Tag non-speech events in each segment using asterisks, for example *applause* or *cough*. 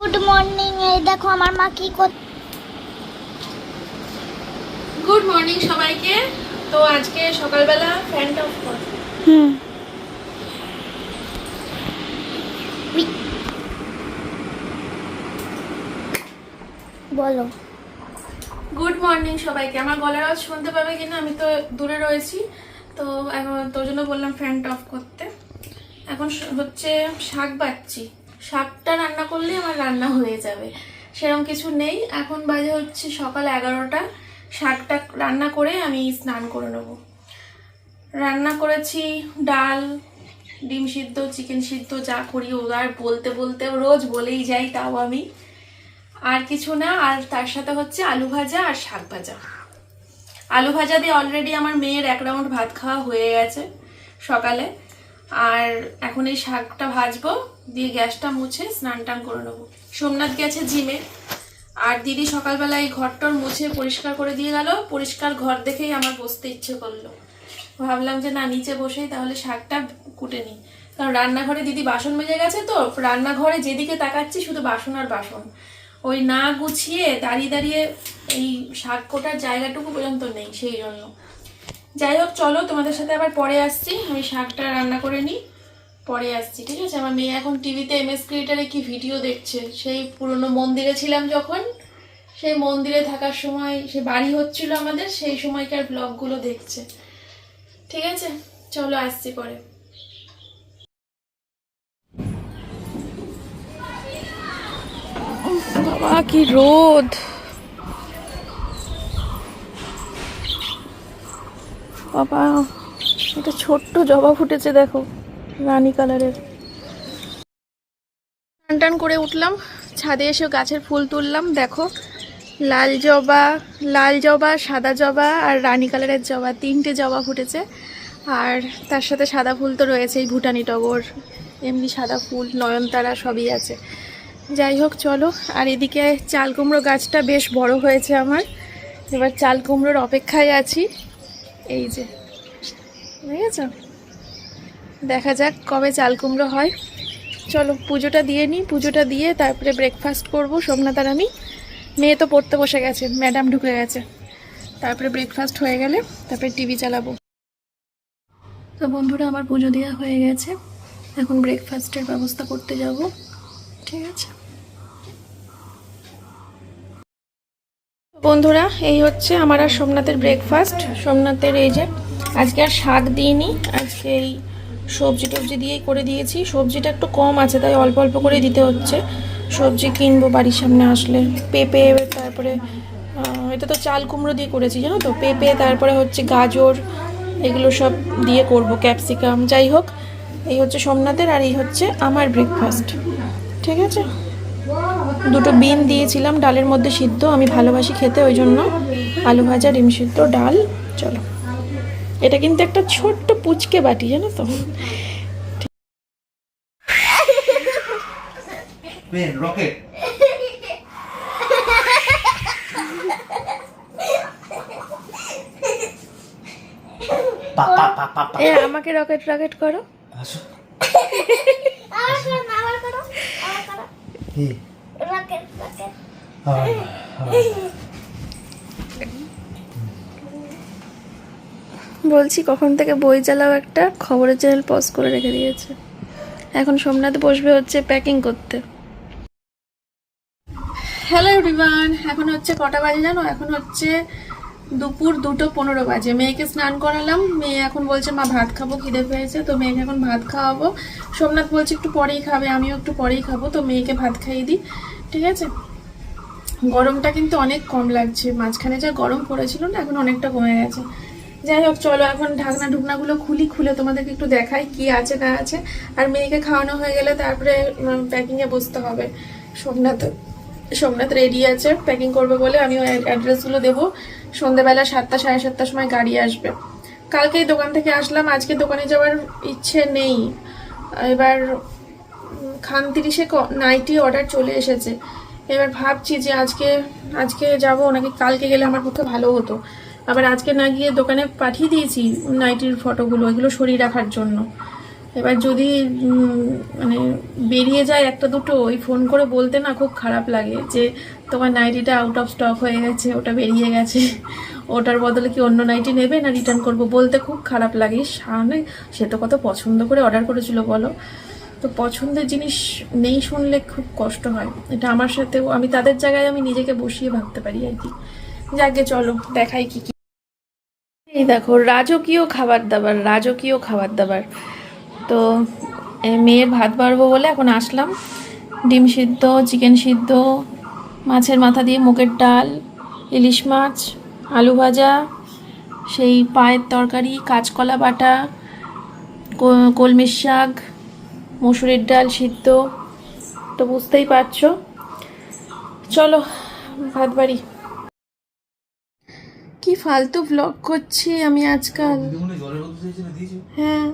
Good morning এই দেখো আমার মা কি করছে গুড মর্নিং সবাইকে। তো আজকে সকালবেলা ফ্যানটা অফ কর। হুম। বলো। গুড মর্নিং সবাইকে। আমার গলার আওয়াজ শুনতে পাবে কিনা? আমি তো দূরে রয়েছি। তো এখন তোর জন্য বললাম ফ্যানটা অফ করতে। এখন হচ্ছে শাক বাচ্ছি। শাকটা রান্না করলেই আমার রান্না হয়ে যাবে। সেরকম কিছু নেই। এখন বাজে হচ্ছে সকাল এগারোটা। শাকটা রান্না করে আমি স্নান করে নেব। রান্না করেছি ডাল, ডিম সিদ্ধ, চিকেন সিদ্ধ, যা করি ও আর বলতে বলতে রোজ বলেই যাই তাও আমি। আর কিছু না, আর তার সাথে হচ্ছে আলু ভাজা আর শাক ভাজা। আলু ভাজা দিয়ে অলরেডি আমার মেয়ের এক রাউন্ড ভাত খাওয়া হয়ে গেছে সকালে। আর এখন এই শাকটা ভাজবো, দিয়ে গ্যাসটা মুছে স্নান টান করে নেব। সোমনাথ গেছে জিমে। আর দিদি সকালবেলা এই ঘরটর মুছে পরিষ্কার করে দিয়ে গেল। পরিষ্কার ঘর দেখেই আমার বসতে ইচ্ছে করল। ভাবলাম যে, না, নিচে বসেই তাহলে শাকটা কুটে নিই। কারণ রান্নাঘরে দিদি বাসন মেজে গেছে তো, রান্নাঘরে যেদিকে তাকাচ্ছি শুধু বাসন আর বাসন। ওই না গুছিয়ে দাঁড়িয়ে দাঁড়িয়ে এই শাক কোটার জায়গাটুকু পর্যন্ত নেই সেই জন্য। যাই হোক, চলো, তোমাদের সাথে আবার পরে আসছি। আমি শাকটা রান্না করে নিই। পরে আসছি, ঠিক আছে? আমার মেয়ে এখন টিভিতে এম এস ক্রিয়েটারে কি ভিডিও দেখছে? সেই পুরনো মন্দিরে ছিলাম যখন। সেই মন্দিরে থাকার সময়, সে বাড়ি হচ্ছিল আমাদের, সেই সময়কার ব্লগগুলো দেখছে। ঠিক আছে? চলো, আসছি পরে। বাবা, কি রোদ! বাবা, একটা ছোট্ট জবা ফুটেছে দেখো, রানী কালারের। টান টান করে উঠলাম, ছাদে এসে গাছের ফুল তুললাম, দেখো, লাল জবা লাল জবা, সাদা জবা আর রানী কালারের জবা, তিনটে জবা ফুটেছে। আর তার সাথে সাদা ফুল তো রয়েছেই, ভুটানি টগর, এমনি সাদা ফুল, নয়নতারা সবই আছে। যাই হোক, চলো, আর এদিকে চাল কুমড়ো গাছটা বেশ বড় হয়েছে আমার। এবার চাল কুমড়োর অপেক্ষায় আছি। এই যে বুঝেছ দেখা যাক কবে চাল কুমড়ো হয়। চলো, পুজোটা দিয়ে নিই, পুজোটা দিয়ে তারপরে ব্রেকফাস্ট করব, সোমনাথ আর আমি। মেয়ে তো পড়তে বসে গেছে ম্যাডাম ঢুকে গেছে। তারপরে ব্রেকফাস্ট হয়ে গেলে তারপরে টিভি চালাবো। তো বন্ধুরা, আমার পুজো দেওয়া হয়ে গেছে। এখন ব্রেকফাস্টের ব্যবস্থা করতে যাব। ঠিক আছে? বন্ধুরা, এই হচ্ছে আমার আর সোমনাথের ব্রেকফাস্ট সোমনাথের এই যে আজকে আর শাক দিইনি, আজকে এই সবজি টবজি দিয়েই করে দিয়েছি। সবজিটা একটু কম আছে, তাই অল্প অল্প করে দিতে হচ্ছে। সবজি কিনবো বাড়ির সামনে আসলে, পেঁপে, তারপরে এটা তো চাল কুমড়ো দিয়ে করেছি, জানো তো? পেঁপে, তারপরে হচ্ছে গাজর, এগুলো সব দিয়ে করব, ক্যাপসিকাম, যাই হোক। এই হচ্ছে সোমনাথের আর এই হচ্ছে আমার ব্রেকফাস্ট ঠিক আছে? দুটো বিন দিয়েছিলাম ডালের মধ্যে সিদ্ধ আমি ভালোবাসি খেতে ওই জন্য আলু ভাজা ডিম সিদ্ধ ডাল চলো। এটা কিন্তু একটা ছোট্ট পুচকে বাটি জানো তো? রকেট। এ আমাকে রকেট রকেট করো। আসো। করো আবার করো কি রকেট রকেট আয়, আয়। বলছি কখন থেকে বই চালাও একটা? খবরের চ্যানেল পজ করে রেখে দিয়েছে। এখন সোমনাথ বসবে হচ্ছে প্যাকিং করতে। হ্যালো এভরিওয়ান এখন হচ্ছে কটা বাজে জানো? এখন হচ্ছে দুপুর দুটো পনেরো বাজে। মেয়েকে স্নান করালাম। মেয়ে এখন বলছে মা ভাত খাব খিদে পেয়েছে। তো মেয়েকে এখন ভাত খাওয়াবো। সোমনাথ বলছে একটু পরেই খাবে। আমিও একটু পরেই খাব। তো মেয়েকে ভাত খাইয়ে দিই। ঠিক আছে? গরমটা কিন্তু অনেক কম লাগছে। মাঝখানে যা গরম পড়েছিল না, এখন অনেকটা কমে গেছে। যাই হোক, চলো এখন ঢাকনা ঢুকনাগুলো খুলি, খুলে তোমাদেরকে একটু দেখাই কি আছে না আছে। আর মেয়েকে খাওয়ানো হয়ে গেলে তারপরে প্যাকিংয়ে বসতে হবে। সোমনাথ সোমনাথ রেডি আছে প্যাকিং করবে বলে আমি ওই অ্যাড্রেসগুলো দেবো। সন্ধেবেলা সাতটা, সাড়ে সাতটার সময় গাড়ি আসবে। কালকেই দোকান থেকে আসলাম, আজকে দোকানে যাওয়ার ইচ্ছে নেই। এবার খান তিরিশে নাইটি অর্ডার চলে এসেছে। এবার ভাবছি যে আজকে আজকে যাব নাকি কালকে গেলে আমার পক্ষে ভালো হতো। আবার আজকে না গিয়ে দোকানে পাঠিয়ে দিয়েছি নাইটির ফটোগুলো, এগুলো সরিয়ে রাখার জন্য। এবার যদি মানে বেরিয়ে যায় একটা দুটো, ওই ফোন করে বলতে না খুব খারাপ লাগে যে তোমার নাইটিটা আউট অফ স্টক হয়ে গেছে, ওটা বেরিয়ে গেছে। ওটার বদলে কি অন্য নাইটি নেবে না রিটার্ন করব? বলতে খুব খারাপ লাগে। সামনে সে তো কত পছন্দ করে অর্ডার করেছিল, বলো। তো পছন্দের জিনিস নেই শুনলে খুব কষ্ট হয়। এটা আমার সাথেও, আমি তাদের জায়গায় আমি নিজেকে বসিয়ে ভাবতে পারি আর কি। যাকে চলো, দেখাই কি কি। এই দেখো, রাজকীয় খাবার দাবার, রাজকীয় খাবার দাবার। তো মেয়ের ভাত বাড়বো বলে এখন আসলাম। ডিম সিদ্ধ, চিকেন সিদ্ধ, মাছের মাথা দিয়ে মুগের ডাল, ইলিশ মাছ, আলু ভাজা, সেই পায়ের তরকারি, কাঁচকলা বাটা কলমির শাক মুসুরির ডাল সিদ্ধ, তো বুঝতেই পারছ। চলো, ভাত বাড়ি। কি ফালতু ব্লগ করছি আমি আজকাল। হ্যাঁ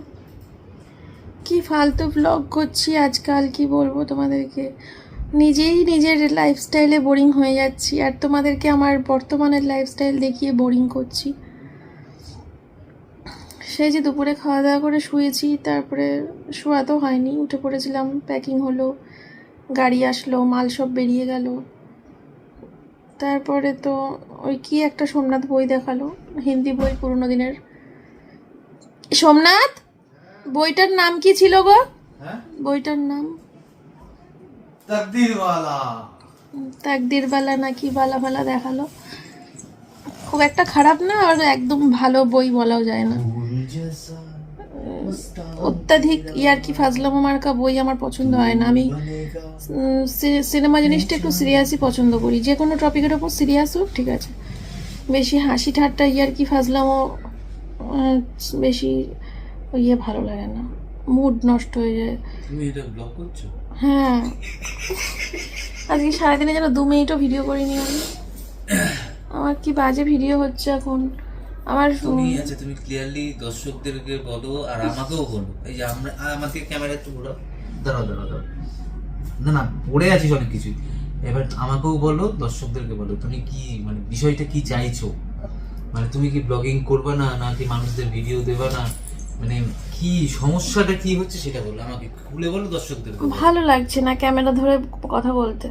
কি ফালতু ব্লগ করছি আজকাল, কি বলব তোমাদেরকে। নিজেই নিজের লাইফস্টাইলে বোরিং হয়ে যাচ্ছি, আর তোমাদেরকে আমার বর্তমানের লাইফস্টাইল দেখিয়ে বোরিং করছি। সেই যে দুপুরে খাওয়া দাওয়া করে শুয়েছি তারপরে শোয়া তো হয়নি। উঠে পড়েছিলাম প্যাকিং হলো গাড়ি আসলো মাল সব বেরিয়ে গেল। তারপরে তো ওই কি একটা সোমনাথ বই দেখাল হিন্দি বই পুরোনো দিনের। সোমনাথ? বইটার নাম কি ছিল গো? হ্যাঁ? বইটার নাম? তকদির ওয়ালা তাকদির বালা নাকি বালা বালা দেখাল। খুব একটা খারাপ না আর একদম ভালো বই বলাও যায় না। অত্যাধিক ইয়ার কি ফাজলামো মার্কা বই আমার পছন্দ হয় না। আমি সিনেমা জিনিসটা একটু সিরিয়াসই পছন্দ করি। যে কোনো টপিকের ওপর সিরিয়াস হোক ঠিক আছে। বেশি হাসি ঠাট্টা ইয়ার কি ফাজলামো বেশি ইয়ে ভালো লাগে না। মুড নষ্ট হয়ে যায়। তুমি এটা ব্লগ করছ? হ্যাঁ। আজকে সারাদিনে যেন দু মিনিটও ভিডিও করিনি আমি। আমার কি বাজে ভিডিও হচ্ছে এখন? আমার তুমি আছে তুমি ক্লিয়ারলি দর্শকদেরকে বলো আর আমাকেও বলো। এই যে আমরা আমাকে ক্যামেরা একটু ঘোরাও। দাঁড়াও দাঁড়াও দাঁড়াও না না পড়ে আছিস অনেক কিছুই। এবার আমাকেও বলো দর্শকদেরকে বলো তুমি কি মানে বিষয়টা কি চাইছো? মানে তুমি কি ব্লগিং করবে না নাকি মানুষদের ভিডিও দেবে না? মানে কি সমস্যাটা কি হচ্ছে সেটা বলো আমাকে খুলে বলো দর্শকদেরকে বলো। ভালো লাগছে না ক্যামেরা ধরে কথা বলতে।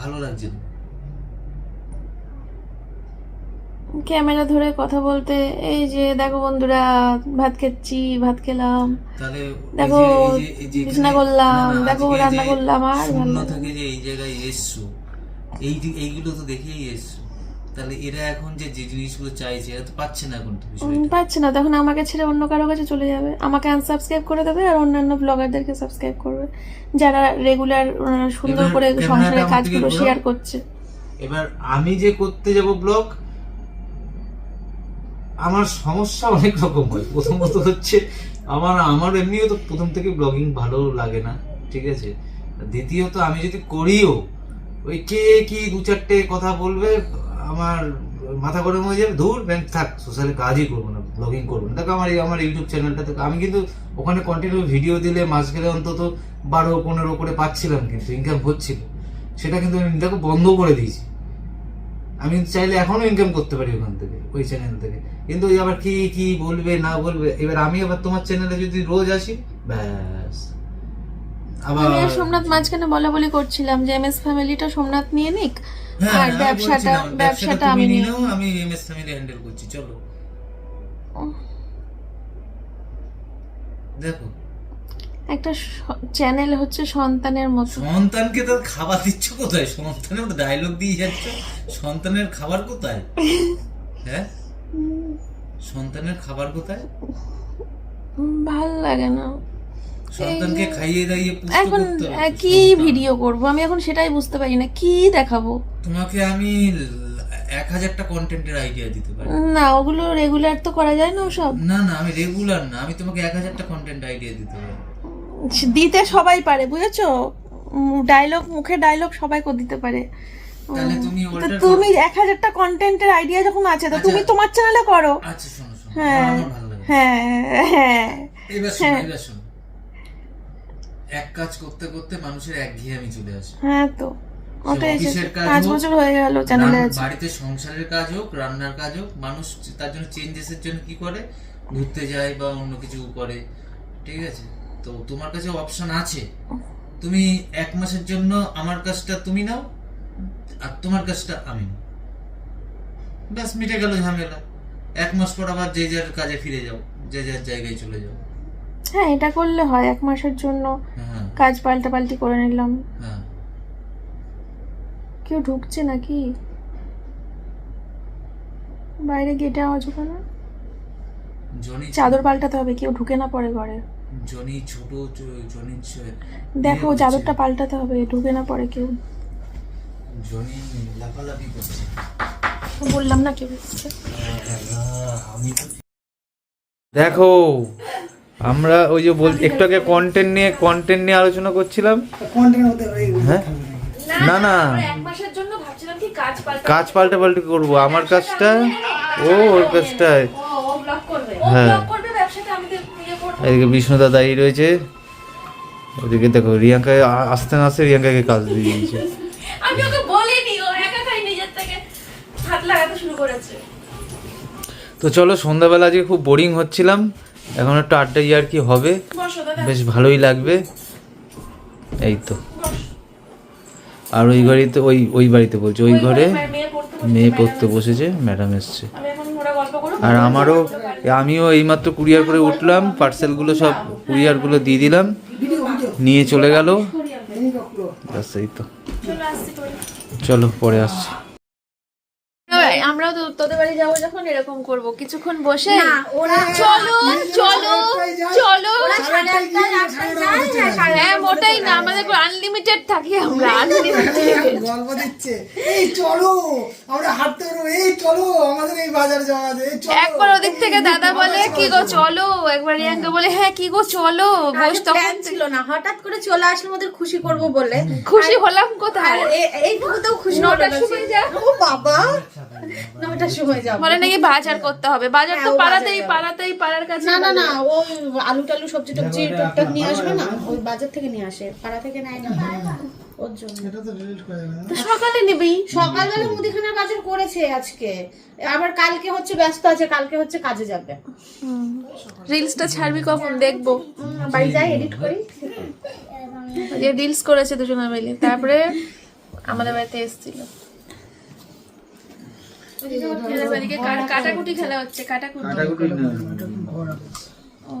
ভালো লাগছে না। ক্যামেরা ধরে কথা বলতে এই যে দেখো বন্ধুরা ভাত খাচ্ছি ভাত খেলাম। দেখো, বিছানা করলাম, দেখো, রান্না করলাম, আর শূন্য থেকে যে এই জায়গায় এসছো এই এইগুলো তো দেখেই এসছো। তাহলে এরা এখন যে যে জিনিসগুলো চাইছে এরা তো পাচ্ছে না এখন পাচ্ছে না তখন আমাকে ছেড়ে অন্য কারও কাছে চলে যাবে। আমাকে আনসাবস্ক্রাইব করে দেবে আর অন্যান্য ব্লগারদেরকে সাবস্ক্রাইব করবে যারা রেগুলার সুন্দর করে সংসারের কাজগুলো শেয়ার করছে। এবার আমি যে করতে যাব ব্লগ আমার সমস্যা অনেক রকম হয়। প্রথমত হচ্ছে, আমার আমার এমনিও তো প্রথম থেকে ব্লগিং ভালো লাগে না, ঠিক আছে? দ্বিতীয়ত আমি যদি করিও, ওই কে কি দু চারটে কথা বলবে, আমার মাথা গরম হয়ে যাবে দূর ব্যাংক থাক সোশ্যালে কাজই করব না ব্লগিং করব না। দেখো আমার এই, আমার ইউটিউব চ্যানেলটা থেকে আমি কিন্তু ওখানে কন্টিনিউ ভিডিও দিলে মাস গেলে অন্তত বারো, পনেরো করে পাচ্ছিলাম কিন্তু ইনকাম হচ্ছিল। সেটা কিন্তু আমি দেখো বন্ধ করে দিয়েছি। আমি চাইলে এখনও ইনকাম করতে পারি ওখান থেকে ওই চ্যানেল থেকে। কিন্তু ওই আবার কি কি বলবে না বলবে এবার আমি আবার তোমার চ্যানেলে যদি রোজ আসি ব্যাস। আবার আমি আর সোমনাথ মাঝখানে বলা বলি করছিলাম যে এমএস ফ্যামিলিটা সোমনাথ নিয়ে নিক হ্যাঁ, আর ব্যবসাটা ব্যবসাটা আমি নিয়ে নাও, আমি এমএস ফ্যামিলি হ্যান্ডেল করছি চলো। দেখো একটা চ্যানেল হচ্ছে সন্তানের মতো। সন্তানকে তো খাবার দিচ্ছ কোথায়? সন্তানের মতো ডায়লগ দিয়ে যাচ্ছ? সন্তানের খাবার কোথায়? হ্যাঁ? সন্তানের খাবার কোথায়? ভালো লাগে না। সন্তানকে খাইয়ে দাইয়ে এখন কি ভিডিও করব। আমি এখন সেটাই বুঝতে পারি না কি দেখাবো? তোমাকে আমি এক হাজারটা কন্টেন্টের আইডিয়া দিতে পারি। না ওগুলো রেগুলার তো করা যায় না ওসব? না না আমি রেগুলার না। আমি তোমাকে এক হাজারটা কন্টেন্ট আইডিয়া দিতে পারি। দিতে সবাই পারে বুঝেছ? ডায়লগ মুখে ডায়লগ সবাই করে দিতে পারে। তাহলে তুমি তুমি এক হাজারটা কন্টেন্টের আইডিয়া যখন আছে তো তুমি আচ্ছা। তোমার চ্যানেলে করো। আচ্ছা হ্যাঁ হ্যাঁ হ্যাঁ শোনো এক কাজ করতে করতে মানুষের একঘেয়েমি চলে আসে। হ্যাঁ তো পাঁচ বছর হয়ে গেল চ্যানেলে আছে। বাড়িতে সংসারের কাজ হোক রান্নার কাজ হোক মানুষ তার জন্য চেঞ্জেসের জন্য কি করে? ঘুরতে যায় বা অন্য কিছু করে। ঠিক আছে? তো তোমার কাছে অপশন আছে। তুমি এক মাসের জন্য আমার কাজটা তুমি নাও আর তোমার কাজটা আমি নাও। ব্যাস মিটে গেল ঝামেলা। এক মাস পর আবার যে যার কাজে ফিরে যাও যে যার জায়গায় চলে যাও। হ্যাঁ এটা করলে হয় এক মাসের জন্য হ্যাঁ। কাজ পাল্টা পাল্টি করে নিলাম। হ্যাঁ। কেউ ঢুকছে নাকি? বাইরে গেটে আওয়াজ ওখানে জনি চাদর পাল্টাতে হবে কেউ ঢুকে না পড়ে ঘরে। জনি ছোট জনি দেখো চাদরটা পাল্টাতে হবে ঢুকে না পড়ে কেউ। জনি লাফালাফি করছে। বললাম না কেউ আমি দেখো আমরা ওই যে বল একটু আগে কন্টেন্ট নিয়ে কন্টেন্ট নিয়ে আলোচনা করছিলাম। হ্যাঁ না না এক মাসের জন্য ভাবছিলাম কি কাজ পাল্টা কাজ পাল্টে পাল্টে করব। আমার কাজটা ও ওর কাজটা হ্যাঁ। ব্লগ করবে ব্যবসাতে আমি তো এদিকে বিষ্ণুদা দাঁড়িয়ে রয়েছে। ওদিকে দেখো রিয়াঙ্কা আসতে না আসতে রিয়াঙ্কাকে কাজ দিয়ে দিয়েছে। আমি ওকে বলিনি ও একা একাই নিজের থেকে হাত লাগাতে শুরু করেছে। তো চলো সন্ধ্যাবেলা আজকে খুব বোরিং হচ্ছিলাম। এখন একটু আড্ডা ইয়ার কি হবে। বেশ ভালোই লাগবে। এই তো। আর ওই বাড়িতে ওই ওই বাড়িতে বলছে ওই ঘরে মেয়ে পড়তে বসেছে, ম্যাডাম এসেছে। আর আমারও আমিও এইমাত্র কুরিয়ার করে উঠলাম পার্সেলগুলো সব কুরিয়ারগুলো দিয়ে দিলাম নিয়ে চলে গেল। ব্যাস এই তো। চলো পরে আসছি। আমরাও তো তোদের বাড়ি যাব যখন এরকম করব। কিছুক্ষণ বসে চলো চলো চলো। হ্যাঁ মোটাই না আমাদের আনলিমিটেড থাকি আমরা *laughs* গল্প দিচ্ছে। এই চলো আমরা হাঁটতে পারব এই চলো আমাদের এই বাজার যাওয়া যায় এই চলো। একবার ওদিক থেকে দাদা বলে কি গো চলো। একবার রিয়াঙ্কা বলে হ্যাঁ কি গো চলো। বস তখন ছিল না। হঠাৎ করে চলে আসলে ওদের খুশি করব বলে। খুশি হলাম কোথায়? এইটুকুতেও খুশি নটার হলো সময় যা। ও বাবা! *laughs* নটার সময় যাব। বলে নাকি বাজার করতে হবে। বাজার তো হ্যাঁ, পাড়াতেই পাড়াতেই পাড়ার কাছে না না না ওই আলু টালু সবজি টবজি টুকটাক নিয়ে আসবে না? ওই বাজার থেকে নিয়ে আসে। পাড়া থেকে নেয় না। ওর জন্য। সকালে নিবি। সকালবেলা মুদিখানার বাজার করেছে আজকে। আবার কালকে হচ্ছে ব্যস্ত আছে কালকে হচ্ছে কাজে যাবে। রিলসটা ছাড়বি কখন? দেখব। বাড়ি যাই এডিট করি। যে রিলস করেছে দুজনে মিলে। তারপরে আমাদের বাড়িতে এসেছিল। কাটাকুটি খেলা হচ্ছে কাটাকুটি। ও।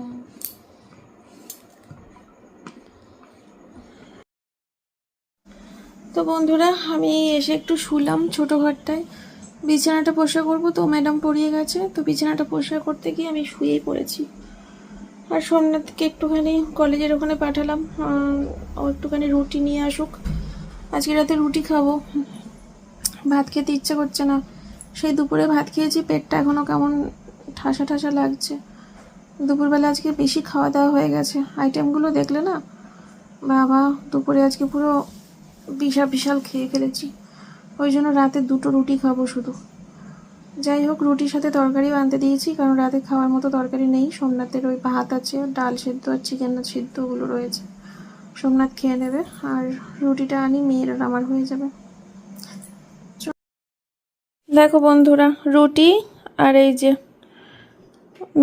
তো বন্ধুরা আমি এসে একটু শুলাম ছোট ঘরটায়। বিছানাটা পরিষ্কার করব তো ম্যাডাম পড়িয়ে গেছে। তো বিছানাটা পরিষ্কার করতে গিয়ে আমি শুয়েই পড়েছি। আর সোমনাথকে একটুখানি কলেজের ওখানে পাঠালাম। ও একটুখানি রুটি নিয়ে আসুক। আজকে রাতে রুটি খাব। ভাত খেতে ইচ্ছে করছে না। সেই দুপুরে ভাত খেয়েছি, পেটটা এখনও কেমন ঠাসা ঠাসা লাগছে। দুপুরবেলা আজকে বেশি খাওয়া দাওয়া হয়ে গেছে। আইটেমগুলো দেখলে না, বাবা দুপুরে আজকে পুরো বিশাল বিশাল খেয়ে ফেলেছি। ওই জন্য রাতে দুটো রুটি খাব শুধু। যাই হোক, রুটির সাথে তরকারিও আনতে দিয়েছি, কারণ রাতে খাওয়ার মতো তরকারি নেই। সোমনাথের ওই ভাত আছে, ডাল সিদ্ধ আর চিকেন সিদ্ধ ওগুলো রয়েছে। সোমনাথ খেয়ে নেবে, আর রুটিটা আনি, মেয়ের আমার হয়ে যাবে। দেখো বন্ধুরা রুটি আর এই যে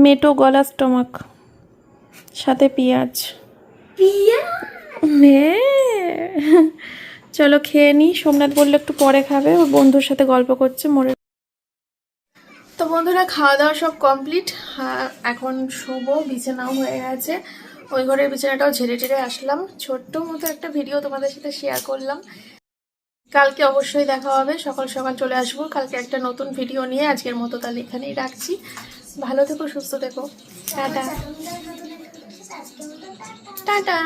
মেটো গলা স্টমাক সাথে পেঁয়াজ। হ্যাঁ। চলো খেয়ে নি সোমনাথ বলল একটু পরে খাবে ওর বন্ধুর সাথে গল্প করছে মোড়ে তো বন্ধুরা খাওয়া দাওয়া সব কমপ্লিট। এখন শোবো বিছানাও হয়ে গেছে। ওই ঘরের বিছানাটাও ঝেড়ে টেড়ে আসলাম। ছোট্ট মতো একটা ভিডিও তোমাদের সাথে শেয়ার করলাম। কালকে অবশ্যই দেখা হবে সকাল সকাল চলে আসব কালকে একটা নতুন ভিডিও নিয়ে আজকের মতো তাহলে এখানেই রাখছি ভালো থেকো সুস্থ থেকো টাটা টাটা